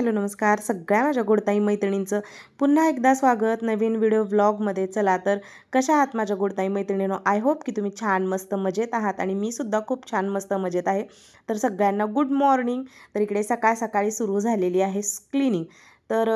Hello नमस्कार. सगळ्या माझ्या गोडताई मैत्रिणींचं पुन्हा एकदा स्वागत. नवीन व्हिडिओ व्लॉगमध्ये चला तर कशा आहात माझ्या गोडताई मैत्रिणीनो? आय होप की तुम्ही छान मस्त मजेत आहात आणि मी सुद्धा खूप छान मस्त मजेत आहे. तर सगळ्यांना गुड मॉर्निंग तर इकडे सकाळ सकाळी सुरू झालेली आहे क्लिनिंग तर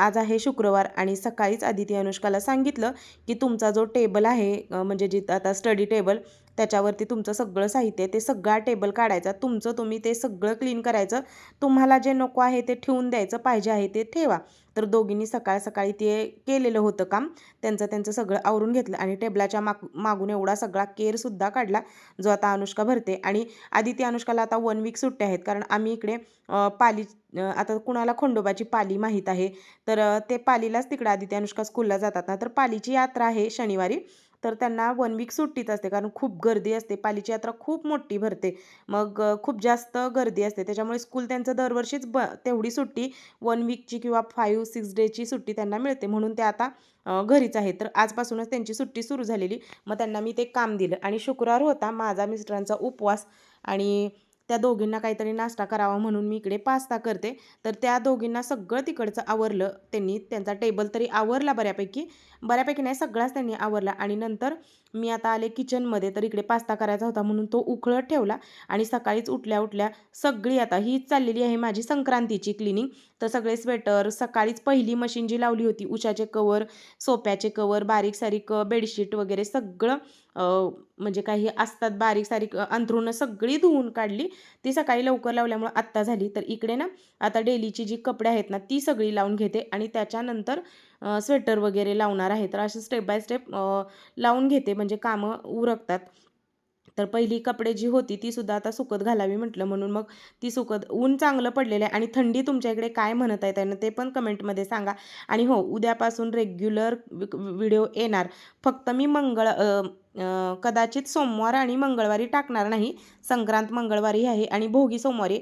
आज आहे शुक्रवार आणि सकाळीच आदिती अनुष्काला सांगितलं की तुमचा जो टेबल आहे म्हणजे जिथं आता स्टडी टेबल त्याच्यावरती तुमचं सगळं साहित्य ते सगळा टेबल काढायचा तुमचं तुम्ही ते सगळं क्लीन करायचं तुम्हाला जे नको आहे ते ठेवून द्यायचं पाहिजे आहे ते ठेवा. तर दोघींनी सकाळ सकाळी ते केलेलं होतं काम त्यांचं त्यांचं सगळं आवरून घेतलं आणि टेबलाच्या माग मागून एवढा सगळा केअरसुद्धा काढला जो आता अनुष्का भरते. आणि आदिती अनुष्काला आता वन वीक सुट्ट्या आहेत कारण आम्ही इकडे पाली आता कुणाला खंडोबाची पाली माहीत आहे तर ते पालीलाच तिकडे आदिती अनुष्का स्कूलला जातात ना तर पालीची यात्रा आहे शनिवारी. तर त्यांना वन वीक सुट्टीच असते. कारण खूप गर्दी असते. पालीची यात्रा खूप मोठी भरते. मग खूप जास्त गर्दी असते. त्याच्यामुळे स्कूल त्यांचं दरवर्षीच ब तेवढी सुट्टी वन वीकची किंवा फाईव्ह सिक्स डेची सुट्टी त्यांना मिळते. म्हणून ते आता घरीच आहे तर आजपासूनच त्यांची सुट्टी सुरू झालेली. मग त्यांना मी ते काम दिलं. आणि शुक्रवार होता माझा मिस्टरांचा उपवास. आणि त्या दोघींना काहीतरी नाश्ता करावा म्हणून मी इकडे पास्ता करते. तर त्या दोघींना सगळं तिकडचं आवरलं. त्यांनी त्यांचा टेबल तरी आवरला बऱ्यापैकी. बऱ्यापैकी नाही सगळाच त्यांनी आवरला. आणि नंतर मी आता आले किचनमध्ये तर इकडे पास्ता करायचा होता म्हणून तो उखळत ठेवला. आणि सकाळीच उठल्या उठल्या सगळी आता हीच चाललेली आहे माझी संक्रांतीची क्लिनिंग तर सगळे स्वेटर सकाळीच पहिली मशीन जी लावली होती उशाचे कवर सोप्याचे कवर बारीक सारीक बेडशीट वगैरे सगळं म्हणजे काही असतात बारीक सारीक अ, अंथरुणं सगळी धुवून काढली. ती सकाळी लवकर लावल्यामुळं आत्ता झाली. तर इकडे ना आता डेलीची जी कपडे आहेत ना ती सगळी लावून घेते आणि त्याच्यानंतर स्वेटर वगैरे लावणार आहे. तर असे स्टेप बाय स्टेप लावून घेते. म्हणजे कामं उरकतात. तर पहिली कपडे जी होती ती सुद्धा आता सुकत घालावी म्हटलं. म्हणून मग ती सुकत ऊन चांगलं पडलेलं आहे. आणि थंडी तुमच्या इकडे काय म्हणत आहे त्यांना ते पण कमेंटमध्ये सांगा. आणि हो उद्यापासून रेग्युलर व्हिडिओ येणार. फक्त मी मंगळ कदाचित सोमवार आणि मंगळवारी टाकणार नाही. संक्रांत मंगळवारी आहे आणि भोगी सोमवारी.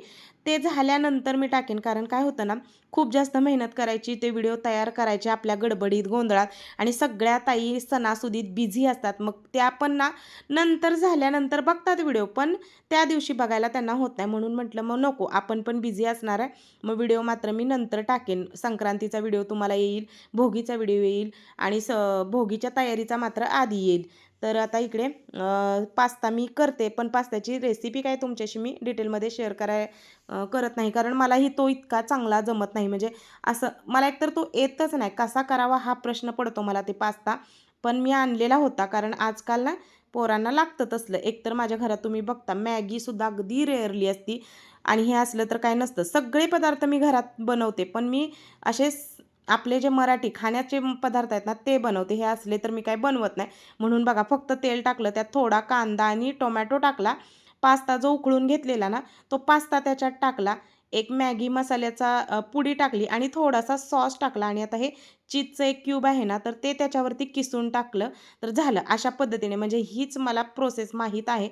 ते झाल्यानंतर मी टाकेन. कारण काय होतं ना खूप जास्त मेहनत करायची ते व्हिडिओ तयार करायचे आपल्या गडबडीत गोंधळात आणि सगळ्या ताई सणासुदीत बिझी असतात. मग त्या पण ना नंतर झाल्यानंतर बघतात व्हिडिओ. पण त्या दिवशी बघायला त्यांना होत नाही. म्हणून म्हटलं मग नको आपण पण बिझी असणार आहे. मग व्हिडिओ मात्र मी नंतर टाकेन. संक्रांतीचा व्हिडिओ तुम्हाला येईल भोगीचा व्हिडिओ येईल आणि स भोगीच्या तयारीचा मात्र आधी येईल. तर आता इकडे पास्ता मी करते पण पास्त्याची रेसिपी काय तुमच्याशी मी डिटेलमध्ये शेअर कराय करत नाही. कारण मलाही तो इतका चांगला जमत नाही. म्हणजे असं मला एकतर तो येतच नाही. कसा करावा हा प्रश्न पडतो मला ते पास्ता. पण मी आणलेला होता. कारण आजकाल ना पोरांना लागतं तसलं. एकतर माझ्या घरात तुम्ही बघता मॅगीसुद्धा अगदी रेअरली असती. आणि हे असलं तर काय नसतं. सगळे पदार्थ मी घरात बनवते. पण मी असे आपले जे मराठी खाण्याचे पदार्थ आहेत ना ते बनवते. हे असले तर मी काय बनवत नाही. म्हणून बघा फक्त तेल टाकलं त्यात थोडा कांदा आणि टोमॅटो टाकला. पास्ता जो उकळून घेतलेला ना तो पास्ता त्याच्यात टाकला. एक मॅगी मसाल्याचा पुडी टाकली आणि थोडासा सॉस टाकला. आणि आता हे चीजचं एक क्यूब आहे ना तर ते त्याच्यावरती किसून टाकलं. तर झालं अशा पद्धतीने. म्हणजे हीच मला प्रोसेस माहीत आहे.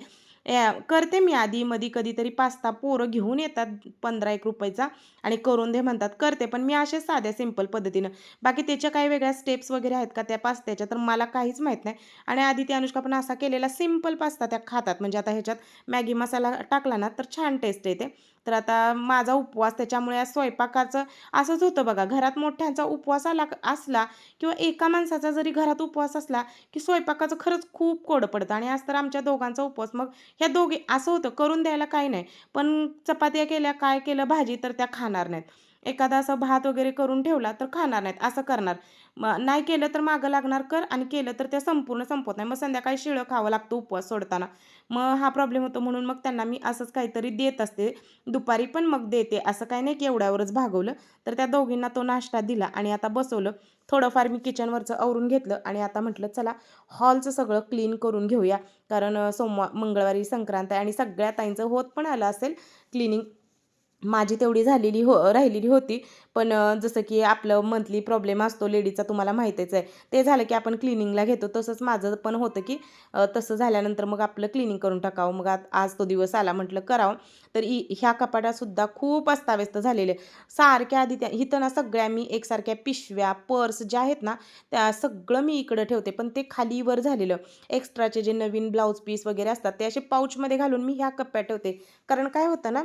या- करते मी आधी. मधी कधीतरी पास्ता पोरं घेऊन येतात पंधरा एक रुपयाचा आणि करून दे म्हणतात. करते पण मी असे साध्या सिंपल पद्धतीनं. बाकी त्याच्या काही वेगळ्या स्टेप्स वगैरे आहेत का त्या पास्त्याच्या? तर मला काहीच माहीत नाही. आणि आधी ती अनुष्का पण असा केलेला सिंपल पास्ता त्या खातात. म्हणजे आता ह्याच्यात मॅगी मसाला टाकला ना तर छान टेस्ट येते. तर आता माझा उपवास त्याच्यामुळे स्वयंपाकाचं असंच होतं बघा. घरात मोठ्यांचा उपवास आला असला किंवा एका माणसाचा जरी घरात उपवास असला की स्वयंपाकाचं खरंच खूप कोडं पडतं. आणि आज तर आमच्या दोघांचा उपवास. मग ह्या दोघे असं होतं करून द्यायला काही नाही. पण चपात्या केल्या काय केलं भाजी तर त्या खाणार नाहीत. एखादा असं भात वगैरे करून ठेवला तर खाणार नाहीत असं करणार. मग नाही केलं तर मागं लागणार कर आणि केलं तर ते संपूर्ण संपत नाही. मग संध्याकाळी शिळं खावं लागतं उपवास सोडताना. मग हा प्रॉब्लेम होतो म्हणून मग त्यांना मी असंच काहीतरी देत असते. दुपारी पण मग देते. असं काही नाही की एवढ्यावरच भागवलं. तर त्या दोघींना तो नाश्ता दिला आणि आता बसवलं. थोडंफार मी किचनवरचं आवरून घेतलं आणि आता म्हटलं चला हॉलचं सगळं क्लीन करून घेऊया. कारण सोमवार मंगळवारी संक्रांत आहे आणि सगळ्या ताईंचं होत पण आलं असेल क्लिनिंग माझी तेवढी झालेली हो राहिलेली होती. पण जसं की आपलं मंथली प्रॉब्लेम असतो लेडीजचा तुम्हाला माहितीच आहे. ते झालं की आपण क्लिनिंगला घेतो. तसंच माझं पण होतं की तसं झाल्यानंतर मग आपलं क्लिनिंग करून टाकावं. मग आज तो दिवस आला म्हटलं करावं. तर इ ह्या कपाटासुद्धा खूप अस्ताव्यस्त झालेले. सारख्या आधी त्या इथं ना सगळ्या मी एकसारख्या पिशव्या पर्स ज्या आहेत ना त्या सगळं मी इकडं ठेवते. पण ते खालीवर झालेलं. एक्स्ट्राचे जे नवीन ब्लाऊज पीस वगैरे असतात ते असे पाऊचमध्ये घालून मी ह्या कप्प्या ठेवते. कारण काय होतं ना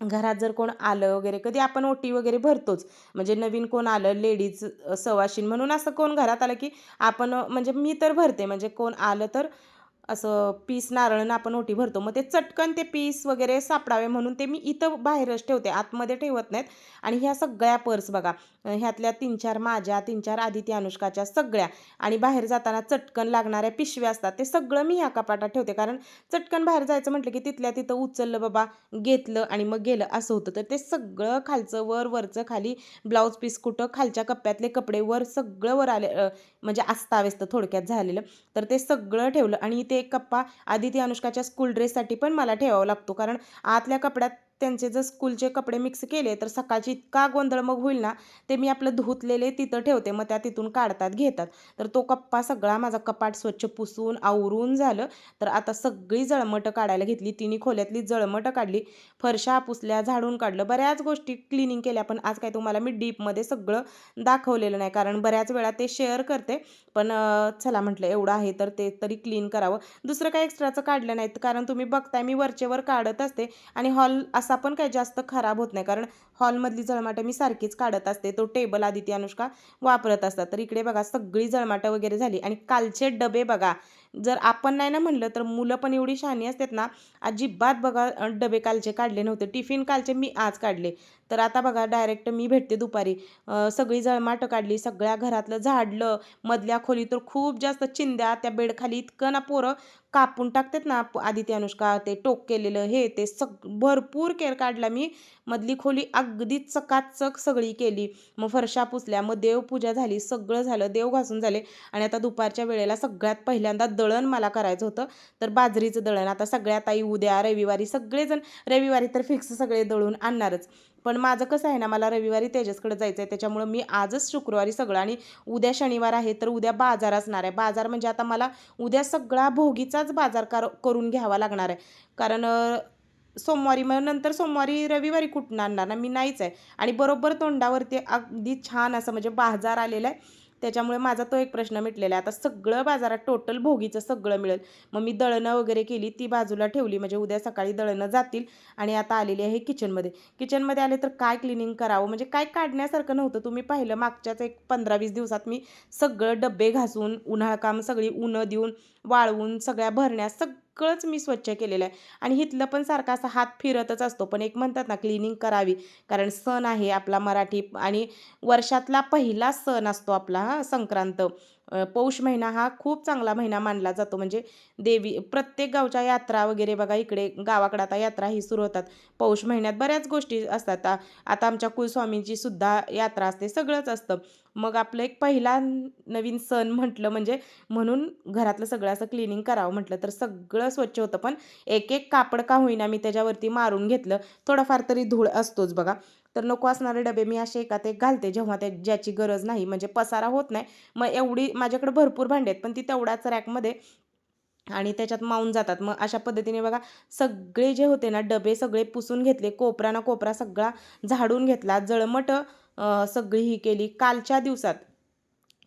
घरात जर कोण आलं वगैरे कधी आपण ओटी वगैरे भरतोच. म्हणजे नवीन कोण आलं लेडीज सवाशीन म्हणून असं कोण घरात आलं की आपण म्हणजे मी तर भरते. म्हणजे कोण आलं तर असं पीस नारळनं आपण ओटी भरतो. मग ते चटकन ते पीस वगैरे सापडावे म्हणून ते मी इथं बाहेरच ठेवते. आतमध्ये ठेवत नाहीत. आणि ह्या सगळ्या पर्स बघा ह्यातल्या तीन चार माझ्या तीन चार आदिती अनुष्काच्या सगळ्या आणि बाहेर जाताना चटकन लागणाऱ्या पिशव्या असतात. ते सगळं मी ह्या कपाटात ठेवते. कारण चटकन बाहेर जायचं म्हटलं की तिथल्या तिथं उचललं बाबा घेतलं आणि मग गेलं असं होतं. तर ते सगळं खालचं वर वरचं खाली ब्लाऊज पीस कुठं खालच्या कप्प्यातले कपडे वर सगळं वर आले म्हणजे अस्ताव्यस्त थोडक्यात झालेलं. तर ते सगळं ठेवलं आणि ते एक कप्पा आदिती अनुष्काच्या स्कूल ड्रेससाठी पण मला ठेवावा लागतो. कारण आतल्या कपड्यात त्यांचे जर स्कूलचे कपडे मिक्स केले तर सकाळची इतका गोंधळ मग होईल ना ते मी आपलं धुतलेले तिथं ठेवते मग त्या तिथून काढतात घेतात. तर तो कप्पा सगळा माझा कपाट स्वच्छ पुसून आवरून झालं. तर आता सगळी जळमटं काढायला घेतली तिन्ही खोल्यातली जळमटं काढली. फरशा पुसल्या झाडून काढलं बऱ्याच गोष्टी क्लिनिंग केल्या पण आज काय तुम्हाला मी डीपमध्ये सगळं दाखवलेलं नाही कारण बऱ्याच वेळा ते शेअर करते. पण चला म्हटलं एवढं आहे तर ते तरी क्लीन करावं. दुसरं काय एक्स्ट्राचं काढलं नाहीत कारण तुम्ही बघताय मी वरचेवर काढत असते. आणि हॉल असा असा पण काही जास्त खराब होत नाही. कारण हॉलमधली जळमाटं मी सारखीच काढत असते. तो टेबल आदिती अनुष्का वापरत असतात. तर इकडे बघा सगळी जळमाटं वगैरे झाली. आणि कालचे डबे बघा जर आपण नाही ना म्हणलं तर मुलं पण एवढी शहाणी असतात ना अजिबात बघा डबे कालचे काढले नव्हते. टिफिन कालचे मी आज काढले. तर आता बघा डायरेक्ट मी भेटते दुपारी. सगळी जळमाटं काढली सगळ्या घरातलं झाडलं मधल्या खोली तर खूप जास्त चिंद्या त्या बेडखाली इतकं ना पोरं कापून टाकतात ना आदिती अनुष्का ते टोक केलेलं हे ते सग भरपूर केअर काढला मी. मधली खोली अगदी चकाचक सगळी केली. मग फरशा पुसल्या मग देवपूजा झाली सगळं झालं देव घासून झाले. आणि आता दुपारच्या वेळेला सगळ्यात पहिल्यांदा दळण मला करायचं होतं. तर बाजरीचं दळण आता सगळ्यात आई उद्या रविवारी सगळेजण रविवारी तर फिक्स सगळे दळून आणणारच. पण माझं कसं आहे ना मला रविवारी तेजसकडे जायचं आहे त्याच्यामुळं मी आजच शुक्रवारी सगळं आणि उद्या शनिवार आहे तर उद्या बाजार असणार आहे. बाजार म्हणजे आता मला उद्या सगळा भोगीचाच बाजार करून घ्यावा लागणार आहे. कारण सोमवारी मग नंतर सोमवारी रविवारी कुठून आणणार ना मी नाहीच आहे. आणि बरोबर तोंडावरती अगदी छान असं म्हणजे बाजार आलेला आहे. त्याच्यामुळे माझा तो एक प्रश्न मिटलेला आहे. आता सगळं बाजारात टोटल भोगीचं सगळं मिळेल. मग मी दळणं वगैरे केली ती बाजूला ठेवली. म्हणजे उद्या सकाळी दळणं जातील आणि आता आलेली आहे किचनमध्ये किचनमध्ये आले तर काय क्लिनिंग करावं? म्हणजे काय काढण्यासारखं नव्हतं. तुम्ही पाहिलं मागच्याच एक पंधरा वीस दिवसात मी सगळं डब्बे घासून उन्हाळा काम सगळी उन्हं देऊन वाळवून सगळ्या भरण्या सगळंच मी स्वच्छ केलेलं आहे. आणि इथलं पण सारखा असा हात फिरतच असतो. पण एक म्हणतात ना क्लिनिंग करावी. कारण सण आहे आपला मराठी आणि वर्षातला पहिला सण असतो आपला हा संक्रांत. पौष महिना हा खूप चांगला महिना मानला जातो. म्हणजे देवी प्रत्येक गावच्या यात्रा वगैरे बघा इकडे गावाकडे आता यात्रा ही सुरू होतात. पौष महिन्यात बऱ्याच गोष्टी असतात. आता आमच्या कुलस्वामींची सुद्धा यात्रा असते सगळंच असतं. मग आपलं एक पहिला नवीन सण म्हटलं म्हणजे म्हणून घरातलं सगळं असं क्लिनिंग करावं म्हटलं तर सगळं स्वच्छ होतं. पण एक एक कापड का होईना मी त्याच्यावरती मारून घेतलं. थोडंफार तरी धूळ असतोच बघा. तर नको असणारे डबे मी असे एकात एक घालते जेव्हा ते ज्याची गरज नाही. म्हणजे पसारा होत नाही. मग एवढी माझ्याकडे भरपूर भांडे आहेत. पण ती तेवढ्याच रॅकमध्ये आणि त्याच्यात मावून जातात. मग अशा पद्धतीने बघा सगळे जे होते ना डबे सगळे पुसून घेतले. कोपरा ना कोपरा सगळा झाडून घेतला. जळमट सगळी ही केली. कालच्या दिवसात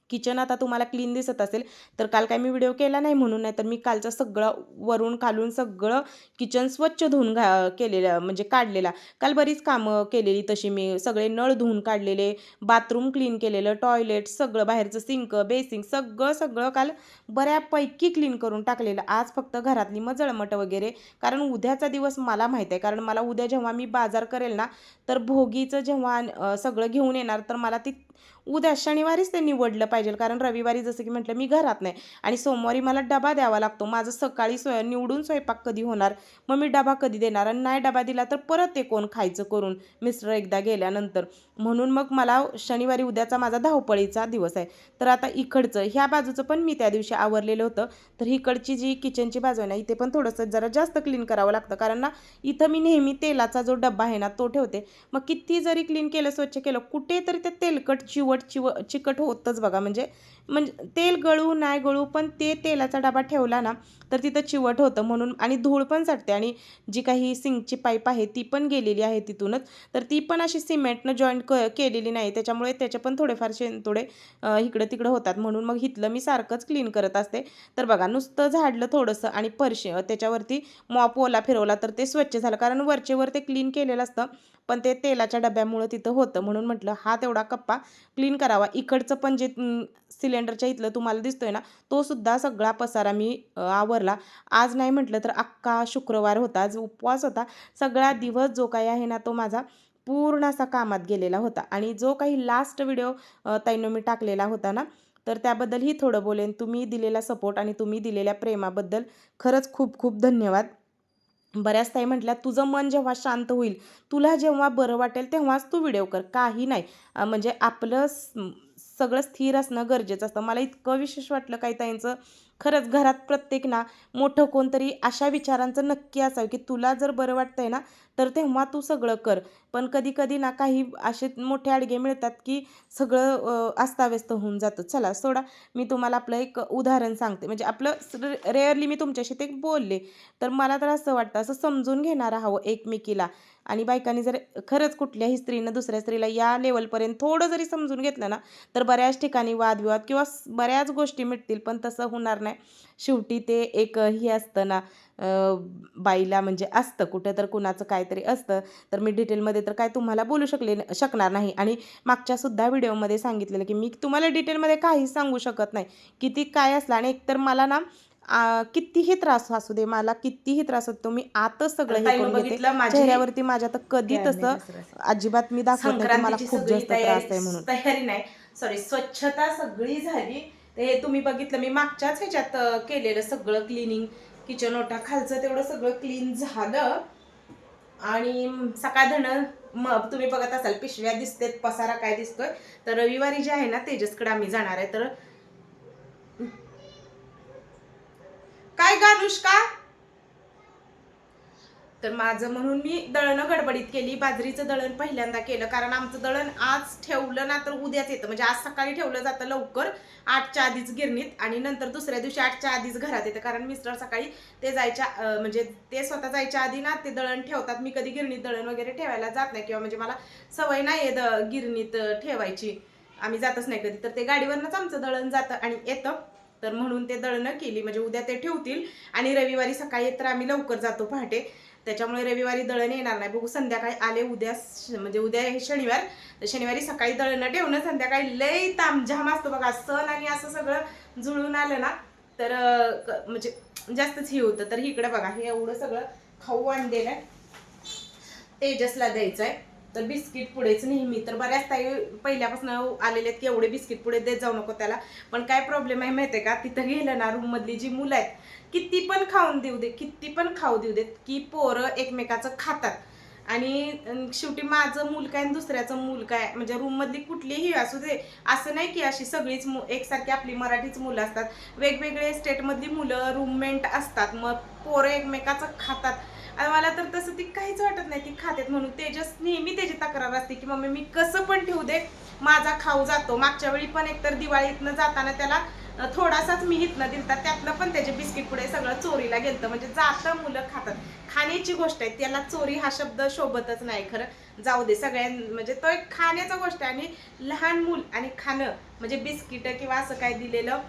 किचन आता तुम्हाला क्लीन दिसत असेल तर काल काय मी व्हिडिओ केला नाही म्हणून नाही तर मी कालचं सगळं वरून खालून सगळं किचन स्वच्छ धुवून घा केलेलं म्हणजे काढलेला. काल बरीच कामं केलेली तशी मी सगळे नळ धुवून काढलेले बाथरूम क्लीन केलेलं टॉयलेट सगळं बाहेरचं सिंक बेसिंग सगळं सगळं काल बऱ्यापैकी क्लीन करून टाकलेलं. आज फक्त घरातली मग जळमट वगैरे कारण उद्याचा दिवस मला माहीत आहे कारण मला उद्या जेव्हा मी बाजार करेल ना तर भोगीचं जेव्हा सगळं घेऊन येणार तर मला ती उद्या शनिवारीच ते निवडलं पाहिजे. कारण रविवारी जसं की म्हटलं मी घरात नाही. आणि सोमवारी मला डबा द्यावा लागतो. माझं सकाळी स्वय निवडून स्वयंपाक कधी होणार? मग मी डबा कधी देणार? आणि नाही डबा दिला तर परत ते कोण खायचं करून? मिस्टर एकदा गेल्यानंतर. म्हणून मग मला शनिवारी उद्याचा माझा धावपळीचा दिवस आहे. तर आता इकडचं ह्या बाजूचं पण मी त्या दिवशी आवरलेलं होतं. तर इकडची जी किचनची बाजू आहे ना इथे पण थोडंसं जरा जास्त क्लीन करावं लागतं. कारण ना इथं मी नेहमी तेलाचा जो डब्बा आहे ना तो ठेवते. मग किती जरी क्लीन केलं स्वच्छ केलं कुठेतरी ते तेलकट चिवट चिव चिकट होतंच बघा. म्हणजे म्हणजे तेल गळू नाही गळू पण ते तेलाचा डबा ठेवला ना तर तिथं चिवट होतं म्हणून. आणि धूळ पण साठते आणि जी काही सिंकची पाईप आहे ती पण गेलेली आहे तिथूनच. तर ती पण अशी सिमेंटनं जॉईंट क केलेली नाही. त्याच्यामुळे त्याचे पण थोडेफार शेंतोडे इकडं तिकडं होतात म्हणून. मग इथलं मी सारखंच क्लीन करत असते. तर बघा नुसतं झाडलं थोडंसं आणि परशे त्याच्यावरती मॉप ओला फिरवला तर ते स्वच्छ झालं. कारण वरचेवर ते क्लीन केलेलं असतं. पण ते तेलाच्या डब्यामुळं तिथं होतं. म्हणून म्हटलं हा तेवढा कप्पा क्लीन करावा. इकडचं पण जे सिलेंडरच्या इथलं तुम्हाला दिसतोय ना तो सुद्धा सगळा पसारा मी आवरला. आज नाही म्हटलं तर अख्खा शुक्रवार होता. आज उपवास होता. सगळा दिवस जो काही आहे ना तो माझा पूर्ण असा कामात गेलेला होता. आणि जो काही लास्ट व्हिडिओ ताईनं मी टाकलेला होता ना तर त्याबद्दलही थोडं बोलेन. तुम्ही दिलेला सपोर्ट आणि तुम्ही दिलेल्या प्रेमाबद्दल खरंच खूप खूप धन्यवाद. बऱ्याच ताई म्हटल्या तुझं मन जेव्हा शांत होईल तुला जेव्हा बरं वाटेल तेव्हाच तू व्हिडिओ कर. काही नाही. म्हणजे आपलं सगळं स्थिर असणं गरजेचं असतं. मला इतकं विशेष वाटलं काही ताईंचं. खरंच घरात प्रत्येक ना मोठं कोणतरी अशा विचारांचं नक्की असावं की तुला जर बरं वाटतंय ना तर तेव्हा तू सगळं कर. पण कधी कधी ना काही असे मोठे अडगे मिळतात की सगळं अस्ताव्यस्त होऊन जातं. चला सोडा. मी तुम्हाला आपलं एक उदाहरण सांगते. म्हणजे आपलं रेअरली मी तुमच्याशी ते बोलले तर मला तर असं वाटतं असं समजून घेणारं हवं एकमेकीला. आणि बायकांनी जर खरंच कुठल्याही स्त्रीनं दुसऱ्या स्त्रीला या लेवलपर्यंत थोडं जरी समजून घेतलं ना तर बऱ्याच ठिकाणी वादविवाद किंवा बऱ्याच गोष्टी मिटतील पण तसं होणार नाही. शेवटी ते एक हे असतं ना बाईला म्हणजे असतं. कुठं तर कुणाचं काहीतरी असतं. तर मी डिटेलमध्ये तर काय तुम्हाला बोलू शकले शकणार नाही. आणि मागच्या सुद्धा व्हिडिओमध्ये सांगितलेलं की मी तुम्हाला डिटेलमध्ये काहीच सांगू शकत नाही. किती काय असलं आणि एकतर मला ना कितीही त्रास असू दे मला कितीही त्रास होतो मी आतच सगळं हे करून घेते. चेहऱ्यावरती माझ्या तर कधी तसं नाही. अजिबात मी दाखवत नाही मला खूप जास्त त्रास आहे म्हणून. तयारी नाही. सॉरी स्वच्छता सगळी झाली. ते हे तुम्ही बघितलं मी मागच्याच ह्याच्यात केलेलं सगळं क्लिनिंग किचन ओटा खालचं तेवढं सगळं क्लीन झालं. आणि सकाळ धण मग तुम्ही बघत असाल पिशव्या दिसतेत पसारा काय दिसतोय. तर रविवारी जे आहे ना तेजसकडे आम्ही जाणार आहे. तर काय गानुष्का तर माझं म्हणून मी दळणं गडबडीत केली. बाजरीचं दळण पहिल्यांदा केलं. कारण आमचं दळण आज ठेवलं ना तर उद्याच येतं. म्हणजे आज सकाळी ठेवलं जातं लवकर आठच्या आधीच गिरणीत आणि नंतर दुसऱ्या दिवशी आठच्या आधीच घरात येतं. कारण मिस्टर सकाळी ते जायच्या म्हणजे ते स्वतः जायच्या आधी ना ते दळण ठेवतात. मी कधी गिरणीत दळण वगैरे ठेवायला जात नाही किंवा म्हणजे मला सवय नाही आहे द गिरणीत ठेवायची. आम्ही जातच नाही कधी. तर ते गाडीवरनंच आमचं दळण जातं आणि येतं. तर म्हणून ते दळणं केली. म्हणजे उद्या ते ठेवतील आणि रविवारी सकाळी तर आम्ही लवकर जातो पहाटे. त्याच्यामुळे रविवारी दळण येणार नाही. बघू संध्याकाळी आले उद्या श- म्हणजे उद्या हे शनिवार. तर शनिवारी सकाळी दळणं ठेवणं संध्याकाळी लय तामझाम असतो बघा. सण आणि असं सगळं जुळून आलं ना तर क- म्हणजे जास्तच हे होतं. तर इकडे बघा हे एवढं सगळं खाऊ आणलेलं आहे. तेजसला द्यायचं आहे तर बिस्किट पुढेच नेहमी. तर बऱ्याच ताई पहिल्यापासून आलेले आहेत की एवढे बिस्किट पुढे देत जाऊ नको त्याला. पण काय प्रॉब्लेम आहे माहिती आहे का? तिथं गेलं ना रूम मधली जी मुलं आहेत किती पण खाऊन देऊ दे किती पण खाऊ देऊ देत की पोरं एकमेकाचं खातात. आणि शेवटी माझं मूल काय आणि दुसऱ्याचं मूल काय? म्हणजे रूममधली कुठलीही असू दे असं नाही की अशी सगळीच मु एकसारखी आपली मराठीच मुलं असतात. वेगवेगळे स्टेटमधली मुलं रूममेंट असतात. मग पोरं एकमेकाचं खातात. मला तर तसं ती काहीच वाटत नाही ती खातेत म्हणून. तेजस नेहमी त्याची तक्रार असते की मम्मी मी कसं पण ठेवू दे माझा खाऊ जातो. मागच्या वेळी पण एकतर दिवाळीतनं जाताना त्याला थोडासाच मी हितनं दिलता त्यातलं पण त्याचे बिस्किट पुढे सगळं चोरीला गेलतं. म्हणजे जातं मुलं खातात. खाण्याची गोष्ट आहे त्याला चोरी हा शब्द शोभतच नाही खरं. जाऊ दे सगळ्यां म्हणजे तो एक खाण्याचा गोष्ट आहे आणि लहान मूल आणि खाणं म्हणजे बिस्किटं किंवा असं काय दिलेलं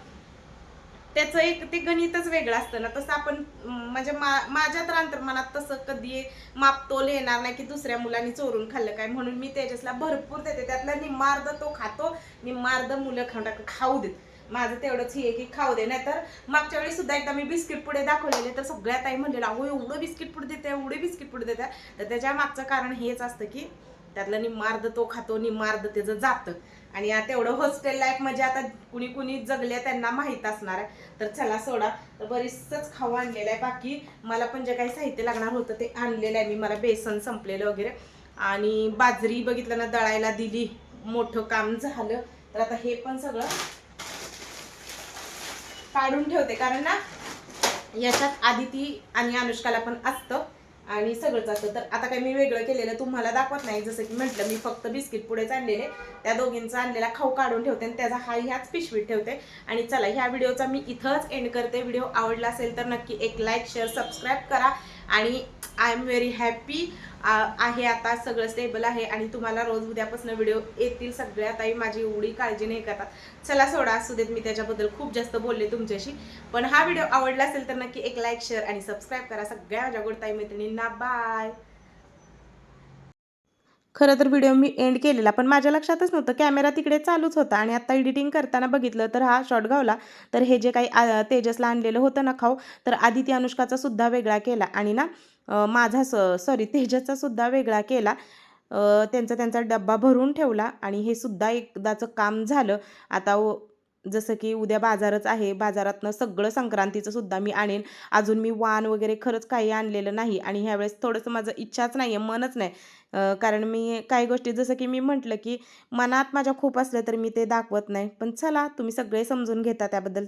त्याचं एक ते गणितच वेगळं असतं ना. तसं आपण म्हणजे मा माझ्या तर अंतर्मनात तसं कधी मापतोल येणार नाही की दुसऱ्या मुलांनी चोरून खाल्लं काय. म्हणून मी त्याच्यासला भरपूर देते. त्यातला निम्मार्ध तो खातो. निम्मार्ध मुलं खाऊ टाक खाऊ देत. माझं तेवढंच हे की खाऊ दे. नाहीतर मागच्या वेळी सुद्धा एकदा मी बिस्किट पुढे दाखवलेले तर सगळ्यात आई म्हणलेलं अहो एवढं बिस्किट पुढे देते एवढे बिस्किट पुढे देते तर त्याच्या मागचं कारण हेच असतं की त्यातलं निम्मार्ध तो खातो निम्मार्ध त्याचं जातं. आणि आता एवढं हॉस्टेल लाईफ म्हणजे आता कुणी कुणी जगले त्यांना माहीत असणार आहे. तर चला सोडा. तर बरीचच खाऊ आणलेलं आहे. बाकी मला पण जे काही साहित्य लागणार होतं ते आणलेलं आहे. मी मला बेसन संपलेलं वगैरे. आणि बाजरी बघितलं ना दळायला दिली. मोठं काम झालं. तर आता हे पण सगळं काढून ठेवते. कारण ना याच्यात आदिती आणि अनुष्काला पण असतं. आणि सगळंच असतं. तर आता काय मी वेगळं केलेलं तुम्हाला दाखवत नाही. जसं की म्हटलं मी फक्त बिस्किट पुढेच आणलेले त्या दोघींचा आणलेला खाऊ काढून ठेवते आणि त्याचा हा ह्याच पिशवीत ठेवते. आणि चला ह्या व्हिडिओचा मी इथंच एंड करते. व्हिडिओ आवडला असेल तर नक्की एक लाईक शेअर सबस्क्राईब करा. आणि आय एम व्हेरी हॅपी आहे आता सगळं स्टेबल आहे आणि तुम्हाला रोज उद्यापासून व्हिडिओ येतील सगळ्यात आई माझी एवढी काळजी नाही करतात चला सोडा असू देत मी त्याच्याबद्दल खूप जास्त बोलले तुमच्याशी. पण हा व्हिडिओ आवडला असेल तर नक्की एक लाईक शेअर आणि सबस्क्राईब करा सगळ्या माझ्या गोडताई मैत्रिणींना. बाय खरं तर व्हिडिओ मी एंड केलेला पण माझ्या लक्षातच नव्हतं. कॅमेरा तिकडे चालूच होता आणि आता एडिटिंग करताना बघितलं तर हा शॉर्ट गावला. तर हे जे काही तेजसला आणलेलं होतं ना खाऊ तर आदिती अनुष्काचा सुद्धा वेगळा केला. आणि ना माझा स सॉरी तेजाचासुद्धा वेगळा केला. त्यांचा त्यांचा डब्बा भरून ठेवला आणि हे सुद्धा एकदाचं काम झालं. आता जसं की उद्या बाजारच आहे. बाजारातनं सगळं संक्रांतीचं सुद्धा मी आणेन. अजून मी वाण वगैरे खरंच काही आणलेलं नाही आणि ह्यावेळेस थोडंसं माझं इच्छाच नाही आहे मनच नाही. कारण मी काही गोष्टी जसं की मी म्हटलं की मनात माझ्या खूप असल्या तर मी ते दाखवत नाही. पण चला तुम्ही सगळे समजून घेता त्याबद्दल.